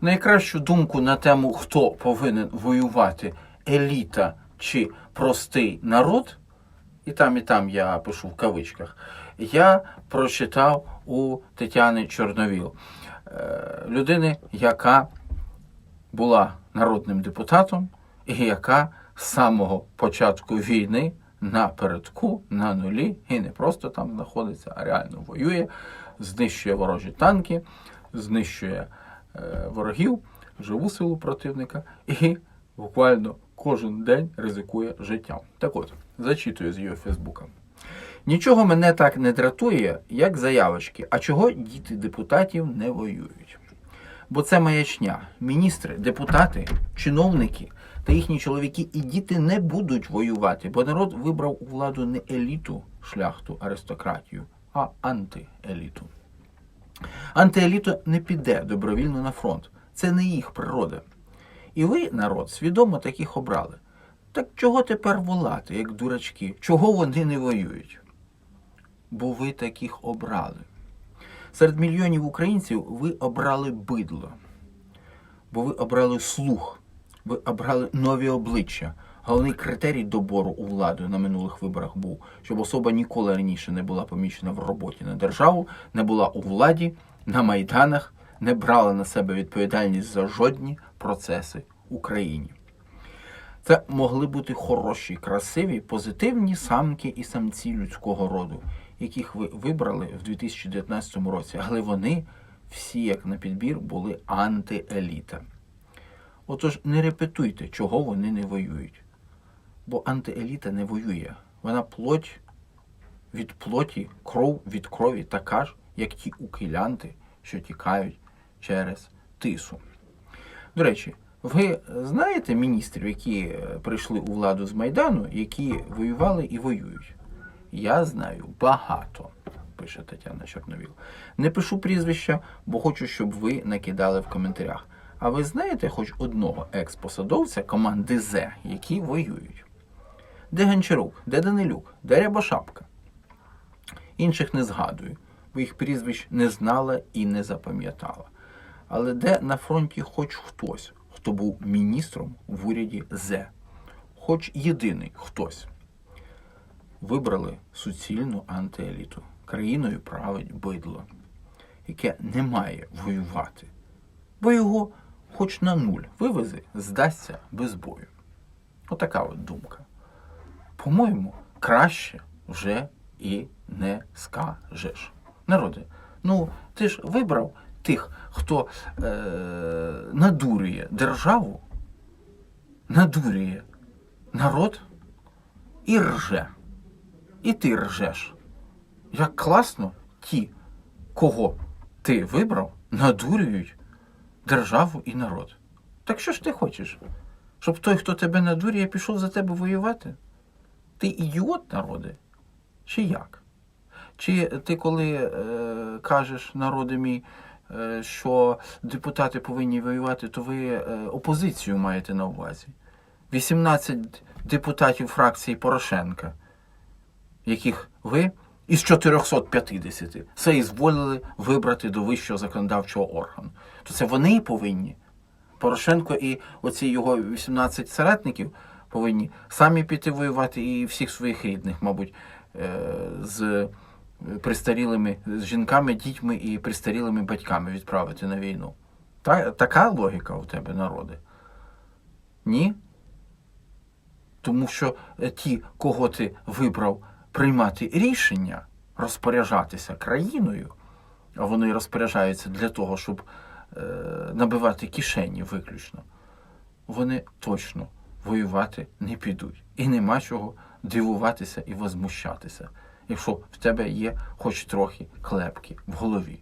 найкращу думку на тему, хто повинен воювати, еліта чи простий народ, і там, і там я пишу в кавичках, я прочитав у Тетяни Чорновіл, е, людини, яка була народним депутатом і яка з самого початку війни напередку, на нулі, і не просто там знаходиться, а реально воює, знищує ворожі танки, знищує ворогів, живу силу противника і буквально кожен день ризикує життям. Так от, зачитую з її Фейсбука. Нічого мене так не дратує, як заявочки. А чого діти депутатів не воюють? Бо це маячня. Міністри, депутати, чиновники та їхні чоловіки і діти не будуть воювати, бо народ вибрав у владу не еліту, шляхту, аристократію, а антиеліту. Антиеліта не піде добровільно на фронт. Це не їх природа. І ви, народ, свідомо таких обрали. Так чого тепер волати, як дурачки? Чого вони не воюють? Бо ви таких обрали. Серед мільйонів українців ви обрали бидло, бо ви обрали слух, ви обрали нові обличчя. Головний критерій добору у владу на минулих виборах був, щоб особа ніколи раніше не була помічена в роботі на державу, не була у владі, на майданах, не брала на себе відповідальність за жодні процеси в Україні. Це могли бути хороші, красиві, позитивні самки і самці людського роду, яких ви вибрали в 2019 році, але вони всі, як на підбір, були антиеліта. Отож, не репетуйте, чого вони не воюють. Бо антиеліта не воює. Вона плоть від плоті, кров від крові, така ж, як ті укилянти, що тікають через тису. До речі, ви знаєте міністрів, які е, прийшли у владу з Майдану, які воювали і воюють? Я знаю багато, пише Тетяна Чорновіл. Не пишу прізвища, бо хочу, щоб ви накидали в коментарях. А ви знаєте хоч одного експосадовця команди З, які воюють? Де Гончарук, де Данилюк, де Рябошапка? Інших не згадую, бо їх прізвищ не знала і не запам'ятала. Але де на фронті хоч хтось, хто був міністром в уряді З, хоч єдиний хтось. Вибрали суцільну антиеліту. Країною править бидло, яке не має воювати, бо його хоч на нуль вивези, здасться без бою. Отака от думка. По-моєму, краще вже і не скажеш. Народи, ну ти ж вибрав тих, хто е- надурює державу, надурює народ і рже. І ти ржеш. Як класно ті, кого ти вибрав, надурюють державу і народ. Так що ж ти хочеш? Щоб той, хто тебе надурює, пішов за тебе воювати? Ти ідіот, народи? Чи як? Чи ти коли е, кажеш народи мій, е, що депутати повинні воювати, то ви е, опозицію маєте на увазі? 18 депутатів фракції Порошенка, яких ви із 450 все ізволили вибрати до вищого законодавчого органу. То це вони повинні. Порошенко і оці його 18 соратників повинні самі піти воювати і всіх своїх рідних, мабуть, е, з пристарілими з жінками, дітьми і пристарілими батьками відправити на війну. Та, така логіка у тебе, народи? Ні? Тому що ті, кого ти вибрав приймати рішення, розпоряджатися країною, а вони розпоряджаються для того, щоб е, набивати кишені виключно, вони точно воювати не підуть. І нема чого дивуватися і возмущатися, якщо в тебе є хоч трохи клепки в голові.